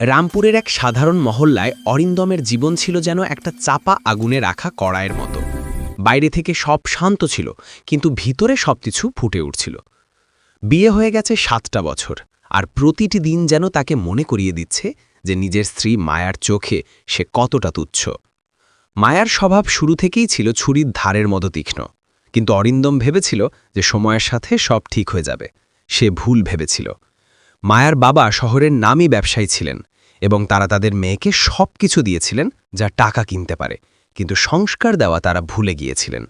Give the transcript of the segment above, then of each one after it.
রামপুরের এক সাধারণ মহল্লায় অরিন্দমের জীবন ছিল যেন একটা চাপা আগুনে রাখা কড়াইয়ের মতো। বাইরে থেকে সব শান্ত ছিল, কিন্তু ভিতরে সবকিছু ফুটে উঠছিল। বিয়ে হয়ে গেছে সাতটা বছর, আর প্রতিটি দিন যেন তাকে মনে করিয়ে দিচ্ছে যে নিজের স্ত্রী মায়ার চোখে সে কতটা তুচ্ছ। মায়ার স্বভাব শুরু থেকেই ছিল ছুরির ধারের মতো তীক্ষ্ণ, কিন্তু অরিন্দম ভেবেছিল যে সময়ের সাথে সব ঠিক হয়ে যাবে। সে ভুল ভেবেছিল। মায়ার বাবা শহরের নামই ব্যবসায়ী ছিলেন এবং তারা তাদের মেয়েকে সব কিছু দিয়েছিলেন যা টাকা কিনতে পারে, কিন্তু সংস্কার দেওয়া তারা ভুলে গিয়েছিলেন।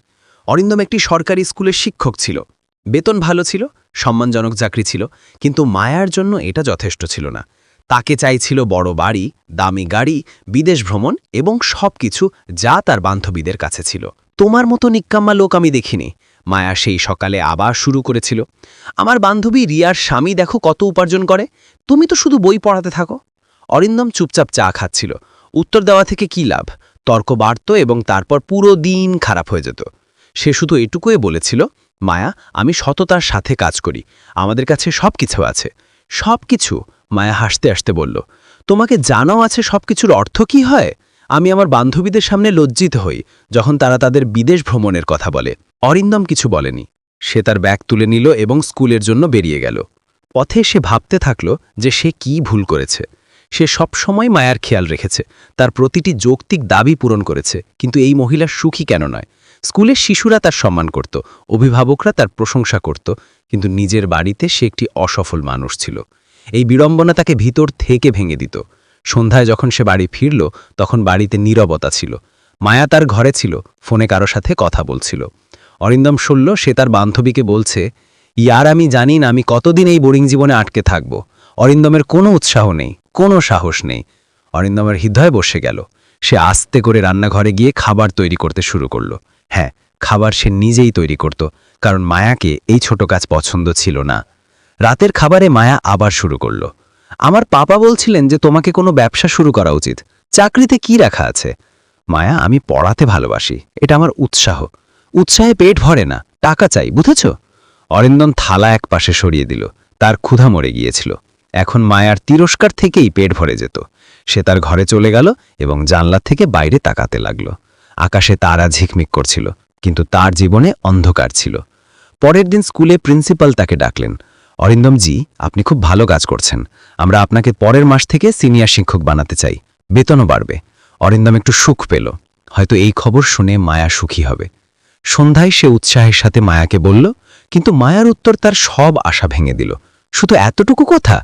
অরিন্দম একটি সরকারি স্কুলের শিক্ষক ছিল। বেতন ভালো ছিল, সম্মানজনক চাকরি ছিল, কিন্তু মায়ার জন্য এটা যথেষ্ট ছিল না। তাকে চাইছিল বড় বাড়ি, দামি গাড়ি, বিদেশ ভ্রমণ এবং সব কিছু যা তার বান্ধবীদের কাছে ছিল। তোমার মতো নিক্কাম্মা লোক আমি দেখিনি। মায়া সেই সকালে আবার শুরু করেছিল। আমার বান্ধবী রিয়ার স্বামী দেখো কত উপার্জন করে। তুমি তো শুধু বই পড়াতে থাকো। অরিন্দম চুপচাপ চা খাচ্ছিল। উত্তর দেওয়া থেকে কি লাভ? তর্ক বাড়ত এবং তারপর পুরো দিন খারাপ হয়ে যেত। সে শুধু এটুকুই বলেছিল, মায়া, আমি সততার সাথে কাজ করি। আমাদের কাছে সব কিছু আছে। সব কিছু মায়া হাসতে হাসতে বলল। তোমাকে জানাও আছে সব কিছুর অর্থ কি হয়? আমি আমার বান্ধবীদের সামনে লজ্জিত হই, যখন তারা তাদের বিদেশ ভ্রমণের কথা বলে। অরিন্দম কিছু বলেনি। সে তার ব্যাগ তুলে নিল এবং স্কুলের জন্য বেরিয়ে গেল। পথে সে ভাবতে থাকল যে সে কি ভুল করেছে। সে সবসময় মায়ার খেয়াল রেখেছে। তার প্রতিটি যৌক্তিক দাবি পূরণ করেছে। কিন্তু এই মহিলা সুখী কেন নয়? স্কুলের শিশুরা তার সম্মান করত, অভিভাবকরা তার প্রশংসা করত, কিন্তু নিজের বাড়িতে সে একটি অসফল মানুষ ছিল। এই বিড়ম্বনা তাকে ভিতর থেকে ভেঙে দিত। সন্ধ্যায় যখন সে বাড়ি ফিরল, তখন বাড়িতে নীরবতা ছিল। মায়া তার ঘরে ছিল, ফোনে কারও সাথে কথা বলছিল। অরিন্দম শুনল, সে তার বান্ধবীকে বলছে, ইয়ার আমি জানি না আমি কতদিন এই বোরিং জীবনে আটকে থাকব। অরিন্দমের কোনো উৎসাহ নেই। কোনো সাহস নেই। অরিন্দমের হৃদয় বসে গেল। সে আস্তে করে রান্নাঘরে গিয়ে খাবার তৈরি করতে শুরু করল। হ্যাঁ খাবার সে নিজেই তৈরি করত, কারণ মায়াকে এই ছোট কাজ পছন্দ ছিল না। রাতের খাবারে মায়া আবার শুরু করল। আমার পাপা বলছিলেন যে তোমাকে কোনো ব্যবসা শুরু করা উচিত। চাকরিতে কি রাখা আছে? মায়া, আমি পড়াতে ভালোবাসি। এটা আমার উৎসাহ। উৎসাহে পেট ভরে না। টাকা চাই, বুঝেছ? অরিন্দন থালা এক পাশে সরিয়ে দিল। তার ক্ষুধা মরে গিয়েছিল। এখন মায়ার তিরস্কার থেকেই পেট ভরে যেত। সে তার ঘরে চলে গেল এবং জানলা থেকে বাইরে তাকাতে লাগল। আকাশে তারা ঝিকমিক করছিল, কিন্তু তার জীবনে অন্ধকার ছিল। পরের দিন স্কুলে প্রিন্সিপাল তাকে ডাকলেন অরিন্দমজি আপনি খুব ভালো কাজ করছেন। আমরা আপনাকে পরের মাস থেকে সিনিয়র শিক্ষক বানাতে চাই। বেতনও বাড়বে। অরিন্দম একটু সুখ পেল। হয়তো এই খবর শুনে মায়া সুখী হবে। সন্ধ্যায় সে উৎসাহের সাথে মায়াকে বলল, কিন্তু মায়ার উত্তর তার সব আশা ভেঙে দিল। শুধু এতটুকু কথা?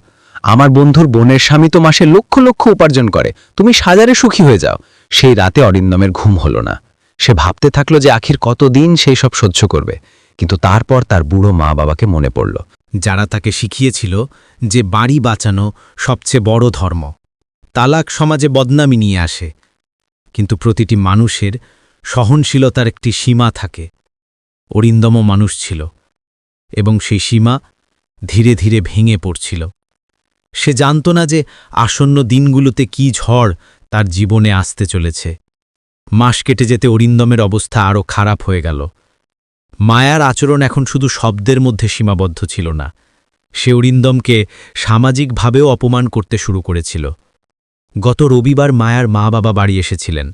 আমার বন্ধুর বোনের স্বামী তো মাসে লক্ষ লক্ষ উপার্জন করে। তুমি সাজারে সুখী হয়ে যাও। সেই রাতে অরিন্দমের ঘুম হলো না। সে ভাবতে থাকল যে আখির কতদিন সেই সব সহ্য করবে। কিন্তু তারপর তার বুড়ো মা বাবাকে মনে পড়ল। যারা তাকে শিখিয়েছিল যে বাড়ি বাঁচানো সবচেয়ে বড় ধর্ম। তালাক সমাজে বদনামি নিয়ে আসে। কিন্তু প্রতিটি মানুষের সহনশীলতার একটি সীমা থাকে। অরিন্দম মানুষ ছিল। এবং সেই সীমা ধীরে ধীরে ভেঙে পড়ছিল। সে জানত না যে আসন্ন দিনগুলোতে কি ঝড় তার জীবনে আসতে চলেছে। মাস কেটে যেতে অরিন্দমের অবস্থা আরও খারাপ হয়ে গেল। মায়ার আচরণ এখন শুধু শব্দের মধ্যে সীমাবদ্ধ ছিল না। সে অরিন্দমকে সামাজিকভাবেও অপমান করতে শুরু করেছিল। গত রবিবার মায়ার মা বাবা বাড়ি এসেছিলেন।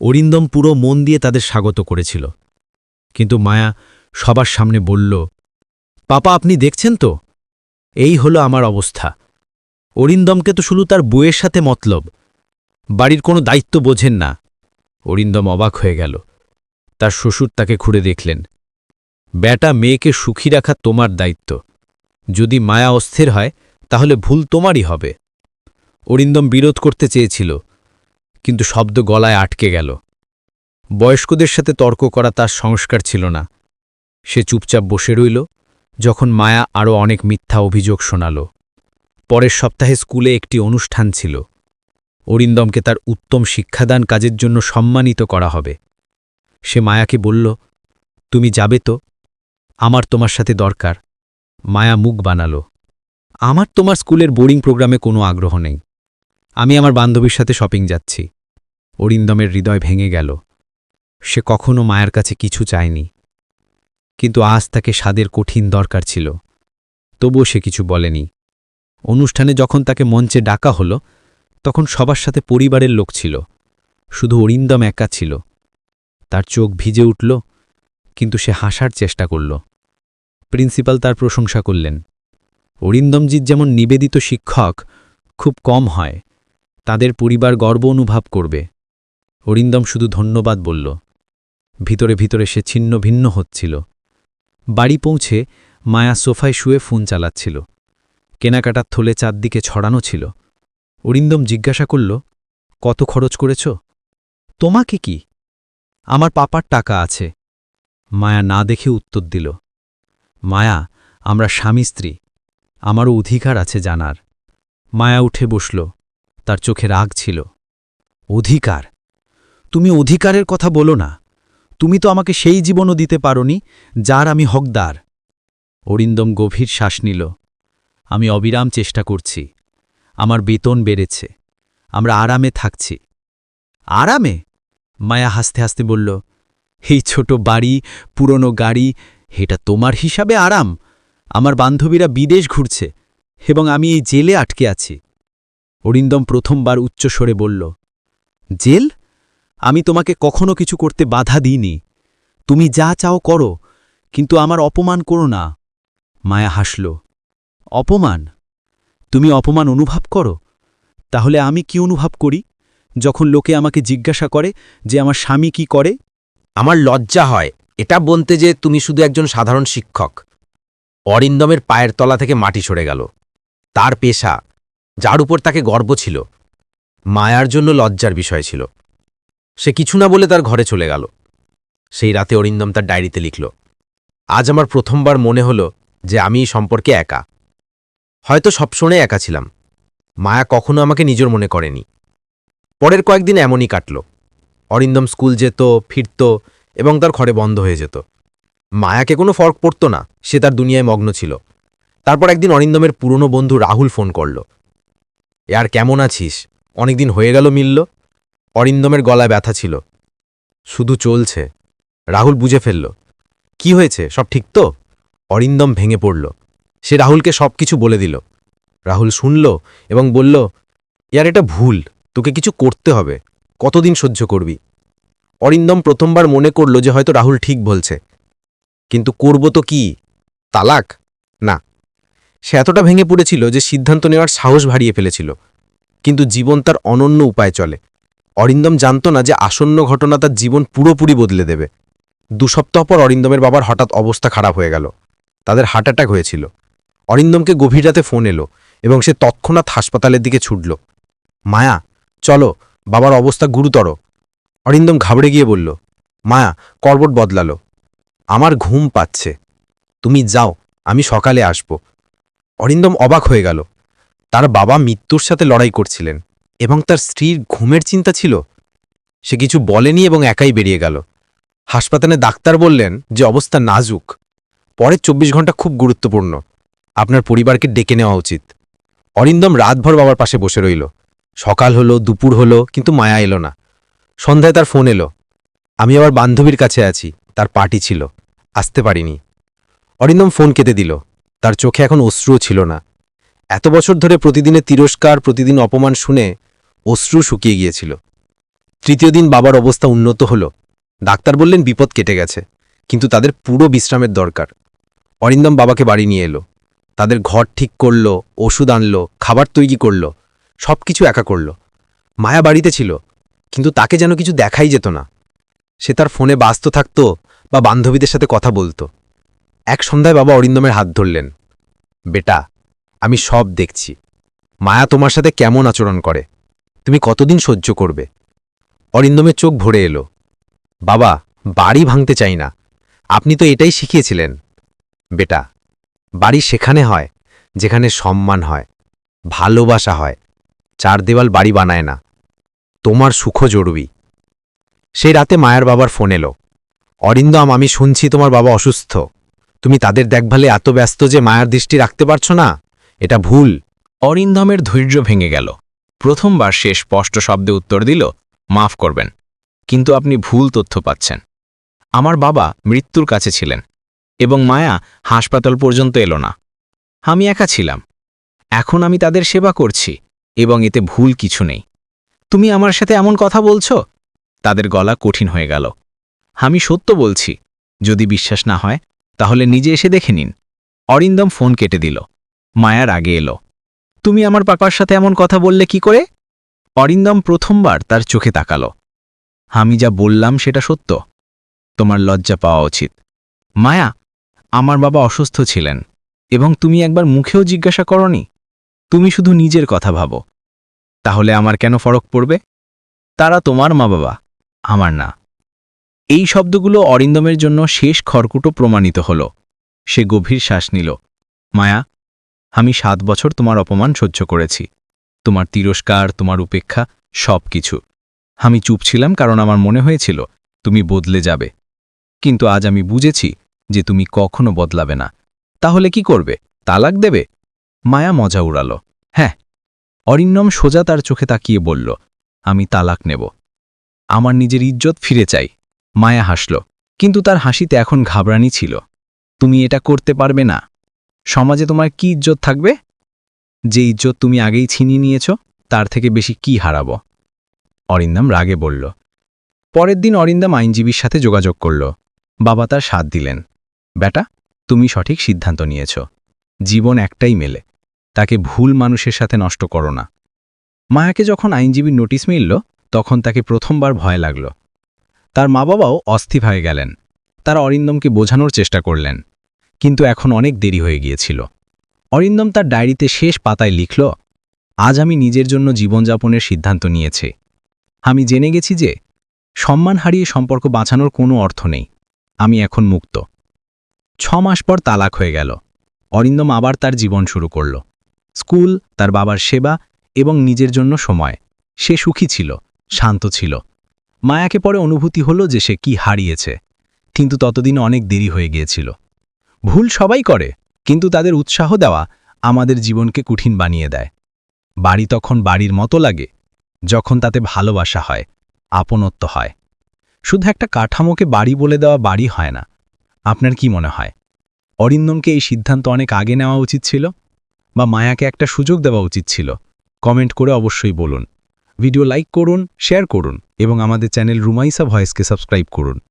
অরিন্দম পুরো মন দিয়ে তাদের স্বাগত করেছিল। কিন্তু মায়া সবার সামনে বলল, পাপা, আপনি দেখছেন তো? এই হলো আমার অবস্থা। অরিন্দমকে তো শুধু তার বইয়ের সাথে মতলব। বাড়ির কোনো দায়িত্ব বোঝেন না। অরিন্দম অবাক হয়ে গেল। তার শ্বশুর তাকে ঘুরে দেখলেন। ব্যাটা মেয়েকে সুখী রাখা তোমার দায়িত্ব। যদি মায়া অস্থির হয়, তাহলে ভুল তোমারই হবে। অরিন্দম বিরোধ করতে চেয়েছিল, কিন্তু শব্দ গলায় আটকে গেল। বয়স্কদের সাথে তর্ক করা তার সংস্কার ছিল না। সে চুপচাপ বসে রইল, যখন মায়া আরও অনেক মিথ্যা অভিযোগ শোনাল। পরের সপ্তাহে স্কুলে একটি অনুষ্ঠান ছিল। অরিন্দমকে তার উত্তম শিক্ষাদান কাজের জন্য সম্মানিত করা হবে। সে মায়াকে বলল, তুমি যাবে তো? আমার তোমার সাথে দরকার। মায়া মুখ বানালো। আমার তোমার স্কুলের বোর্ডিং প্রোগ্রামে কোনো আগ্রহ নেই। আমি আমার বান্ধবীর সাথে শপিং যাচ্ছি। অরিন্দমের হৃদয় ভেঙে গেল। সে কখনো মায়ের কাছে কিছু চায়নি। কিন্তু আজ তাকে স্বাদের কঠিন দরকার ছিল। তবুও সে কিছু বলেনি। অনুষ্ঠানে যখন তাকে মঞ্চে ডাকা হলো, তখন সবার সাথে পরিবারের লোক ছিল। শুধু অরিন্দম একা ছিল। তার চোখ ভিজে উঠল, কিন্তু সে হাসার চেষ্টা করল। প্রিন্সিপাল তার প্রশংসা করলেন। অরিন্দমজিৎ যেমন নিবেদিত শিক্ষক, খুব কম হয়। তাদের পরিবার গর্ব অনুভব করবে। অরিন্দম শুধু ধন্যবাদ বলল। ভিতরে ভিতরে সে ছিন্ন ভিন্ন হচ্ছিল। বাড়ি পৌঁছে মায়া সোফায় শুয়ে ফোন চালাচ্ছিল। কেনাকাটার থলে চারদিকে ছড়ানো ছিল। অরিন্দম জিজ্ঞাসা করল, কত খরচ করেছ? তোমাকে কি? আমার পাপার টাকা আছে। মায়া না দেখে উত্তর দিল, মায়া, আমরা স্বামী স্ত্রী। আমারও অধিকার আছে জানার। মায়া উঠে বসল, তার চোখে রাগ ছিল। অধিকার? তুমি অধিকারের কথা বলো না। তুমি তো আমাকে সেই জীবনও দিতে পারোনি যার আমি হকদার। অরিন্দম গভীর শ্বাস নিল আমি অবিরাম চেষ্টা করছি। আমার বেতন বেড়েছে। আমরা আরামে থাকছি। আরামে? মায়া হাসতে হাসতে বলল, এই ছোট বাড়ি, পুরনো গাড়ি, এটা তোমার হিসাবে আরাম। আমার বান্ধবীরা বিদেশ ঘুরছে এবং আমি এই জেলে আটকে আছি। অরিন্দম প্রথমবার উচ্চস্বরে বলল, জেল? আমি তোমাকে কখনো কিছু করতে বাধা দিইনি। তুমি যা চাও করো, কিন্তু আমার অপমান করো না। মায়া হাসল অপমান। তুমি অপমান অনুভব করো। তাহলে আমি কি অনুভব করি? যখন লোকে আমাকে জিজ্ঞাসা করে যে আমার স্বামী কি করে? আমার লজ্জা হয়। এটা বলতে যে তুমি শুধু একজন সাধারণ শিক্ষক। অরিন্দমের পায়ের তলা থেকে মাটি সরে গেল। তার পেশা, যার উপর তাকে গর্ব ছিল, মায়ার জন্য লজ্জার বিষয় ছিল। সে কিছু না বলে তার ঘরে চলে গেল। সেই রাতে অরিন্দম তার ডায়েরিতে লিখল, আজ আমার প্রথমবার মনে হল যে আমি সম্পর্কে একা। হয়তো সবসময় একা ছিলাম। মায়া কখনো আমাকে নিজের মনে করেনি। পরের কয়েকদিন এমনই কাটল। অরিন্দম স্কুল যেত, ফিরত এবং তার ঘরে বন্ধ হয়ে যেত। মায়াকে কোনো ফরক পড়ত না, সে তার দুনিয়ায় মগ্ন ছিল। তারপর একদিন অরিন্দমের পুরনো বন্ধু রাহুল ফোন করল। আর কেমন আছিস? অনেকদিন হয়ে গেল মিলল? অরিন্দমের গলায় ব্যথা ছিল। শুধু চলছে। রাহুল বুঝে ফেলল। কি হয়েছে? সব ঠিক তো? অরিন্দম ভেঙে পড়ল। সে রাহুলকে সব কিছু বলে দিল। রাহুল শুনল এবং বলল, ইয়ার এটা ভুল, তোকে কিছু করতে হবে। কতদিন সহ্য করবি? অরিন্দম প্রথমবার মনে করল যে হয়তো রাহুল ঠিক বলছে। কিন্তু করব তো কি? তালাক? না। সে এতটা ভেঙে পড়েছিল যে সিদ্ধান্ত নেওয়ার সাহস হারিয়ে ফেলেছিল। কিন্তু জীবন তার অনন্য উপায় চলে। অরিন্দম জানত না যে আসন্ন ঘটনা তার জীবন পুরোপুরি বদলে দেবে। দু সপ্তাহ পর অরিন্দমের বাবার হঠাৎ অবস্থা খারাপ হয়ে গেল। তাদের হার্ট অ্যাটাক হয়েছিল। অরিন্দমকে গভীর রাতে ফোন এলো এবং সে তৎক্ষণাৎ হাসপাতালের দিকে ছুটল। মায়া, চলো, বাবার অবস্থা গুরুতর। অরিন্দম ঘাবড়ে গিয়ে বলল, মায়া, করবট বদলালো। আমার ঘুম পাচ্ছে। তুমি যাও, আমি সকালে আসব। অরিন্দম অবাক হয়ে গেল। তার বাবা মৃত্যুর সাথে লড়াই করছিলেন এবং তার স্ত্রীর ঘুমের চিন্তা ছিল। সে কিছু বলেনি এবং একাই বেরিয়ে গেল। হাসপাতালে ডাক্তার বললেন যে অবস্থা নাজুক। পরের চব্বিশ ঘণ্টা খুব গুরুত্বপূর্ণ। আপনার পরিবারকে ডেকে নেওয়া উচিত। অরিন্দম রাতভর বাবার পাশে বসে রইল। সকাল হলো, দুপুর হলো, কিন্তু মায়া এলো না। সন্ধ্যায় তার ফোন এলো। আমি আবার বান্ধবীর কাছে আছি, তার পার্টি ছিল। আসতে পারিনি। অরিন্দম ফোন কেটে দিল। তার চোখে এখন অশ্রুও ছিল না। এত বছর ধরে প্রতিদিনের তিরস্কার, প্রতিদিন অপমান শুনে অশ্রু শুকিয়ে গিয়েছিল। তৃতীয় দিন বাবার অবস্থা উন্নত হল। ডাক্তার বললেন বিপদ কেটে গেছে, কিন্তু তাদের পুরো বিশ্রামের দরকার। অরিন্দম বাবাকে বাড়ি নিয়ে এলো। তাদের ঘর ঠিক করল, ওষুধ আনলো, খাবার তৈরি করল সব কিছু একা করল। মায়া বাড়িতে ছিল, কিন্তু তাকে যেন কিছু দেখাই যেত না। সে তার ফোনে ব্যস্ত থাকত বা বান্ধবীদের সাথে কথা বলতো। এক সন্ধ্যায় বাবা অরিন্দমের হাত ধরলেন, বেটা, আমি সব দেখছি। মায়া তোমার সাথে কেমন আচরণ করে? তুমি কতদিন সহ্য করবে? অরিন্দমের চোখ ভরে এলো, বাবা, বাড়ি ভাঙতে চাই না। আপনি তো এটাই শিখিয়েছিলেন। বেটা বাড়ি সেখানে হয়, যেখানে সম্মান হয়, ভালোবাসা হয়, চার দেওয়াল বাড়ি বানায় না। তোমার সুখ জরুরি। সেই রাতে মায়ের বাবার ফোন এলো। অরিন্দম, আমি শুনছি তোমার বাবা অসুস্থ। তুমি তাদের দেখভালে এত ব্যস্ত যে মায়ার দৃষ্টি রাখতে পারছ না? এটা ভুল। অরিন্দমের ধৈর্য ভেঙে গেল। প্রথমবার সে স্পষ্ট শব্দে উত্তর দিল, মাফ করবেন, কিন্তু আপনি ভুল তথ্য পাচ্ছেন। আমার বাবা মৃত্যুর কাছে ছিলেন। এবং মায়া হাসপাতাল পর্যন্ত এলো না। আমি একা ছিলাম। এখন আমি তাদের সেবা করছি এবং এতে ভুল কিছু নেই। তুমি আমার সাথে এমন কথা বলছো? তাদের গলা কঠিন হয়ে গেল। আমি সত্য বলছি, যদি বিশ্বাস না হয়, তাহলে নিজে এসে দেখে নিন। অরিন্দম ফোন কেটে দিল। মায়ার আগে এলো। তুমি আমার পাপার সাথে এমন কথা বললে কি করে? অরিন্দম প্রথমবার তার চোখে তাকালো। আমি যা বললাম সেটা সত্য। তোমার লজ্জা পাওয়া উচিত। মায়া আমার বাবা অসুস্থ ছিলেন, এবং তুমি একবার মুখেও জিজ্ঞাসা করনি? তুমি শুধু নিজের কথা ভাবো। তাহলে আমার কেন ফরক পড়বে? তারা তোমার মা বাবা, আমার না। এই শব্দগুলো অরিন্দমের জন্য শেষ খড়কুটো প্রমাণিত হল। সে গভীর শ্বাস নিল। মায়া, আমি সাত বছর তোমার অপমান সহ্য করেছি। তোমার তিরস্কার, তোমার উপেক্ষা সব কিছু আমি চুপ ছিলাম কারণ আমার মনে হয়েছিল, তুমি বদলে যাবে। কিন্তু আজ আমি বুঝেছি যে তুমি কখনো বদলাবে না। তাহলে কি করবে? তালাক দেবে? মায়া মজা উড়াল। হ্যাঁ অরিন্নম সোজা তার চোখে তাকিয়ে বলল, আমি তালাক নেব। আমার নিজের ইজ্জত ফিরে চাই। মায়া হাসল, কিন্তু তার হাসিতে এখন ঘাবরানি ছিল। তুমি এটা করতে পারবে না। সমাজে তোমার কি ইজ্জত থাকবে? যে ইজ্জত তুমি আগেই ছিনিয়ে নিয়েছ, তার থেকে বেশি কি হারাব? অরিন্দম রাগে বলল। পরের দিন অরিন্দম আইনজীবীর সাথে যোগাযোগ করল। বাবা তার সাথ দিলেন। বেটা তুমি সঠিক সিদ্ধান্ত নিয়েছ। জীবন একটাই মেলে। তাকে ভুল মানুষের সাথে নষ্ট করো না। মায়াকে যখন আইনজীবীর নোটিশ মিলল, তখন তাকে প্রথমবার ভয় লাগল। তার মা বাবাও অস্থির হয়ে গেলেন। তারা অরিন্দমকে বোঝানোর চেষ্টা করলেন, কিন্তু এখন অনেক দেরি হয়ে গিয়েছিল। অরিন্দম তার ডায়েরিতে শেষ পাতায় লিখল, আজ আমি নিজের জন্য জীবনযাপনের সিদ্ধান্ত নিয়েছি। আমি জেনে গেছি যে সম্মান হারিয়ে সম্পর্ক বাঁচানোর কোনো অর্থ নেই। আমি এখন মুক্ত। ছ মাস পর তালাক হয়ে গেল। অরিন্দম আবার তার জীবন শুরু করল। স্কুল, তার বাবার সেবা এবং নিজের জন্য সময়। সে সুখী ছিল, শান্ত ছিল। মায়াকে পরে অনুভূতি হল যে সে কি হারিয়েছে। কিন্তু ততদিন অনেক দেরি হয়ে গিয়েছিল। ভুল সবাই করে, কিন্তু তাদের উৎসাহ দেওয়া আমাদের জীবনকে কঠিন বানিয়ে দেয়। বাড়ি তখন বাড়ির মতো লাগে, যখন তাতে ভালোবাসা হয়, আপনত্ব হয়। শুধু একটা কাঠামোকে বাড়ি বলে দেওয়া বাড়ি হয় না আপনার কি মনে হয়? অরিন্দমকে এই সিদ্ধান্ত অনেক আগে নেওয়া উচিত ছিল? বা মায়াকে একটা সুযোগ দেওয়া উচিত ছিল? কমেন্ট করে অবশ্যই বলুন। ভিডিও লাইক করুন, শেয়ার করুন এবং আমাদের চ্যানেল রুমাইসা ভয়েসকে সাবস্ক্রাইব করুন।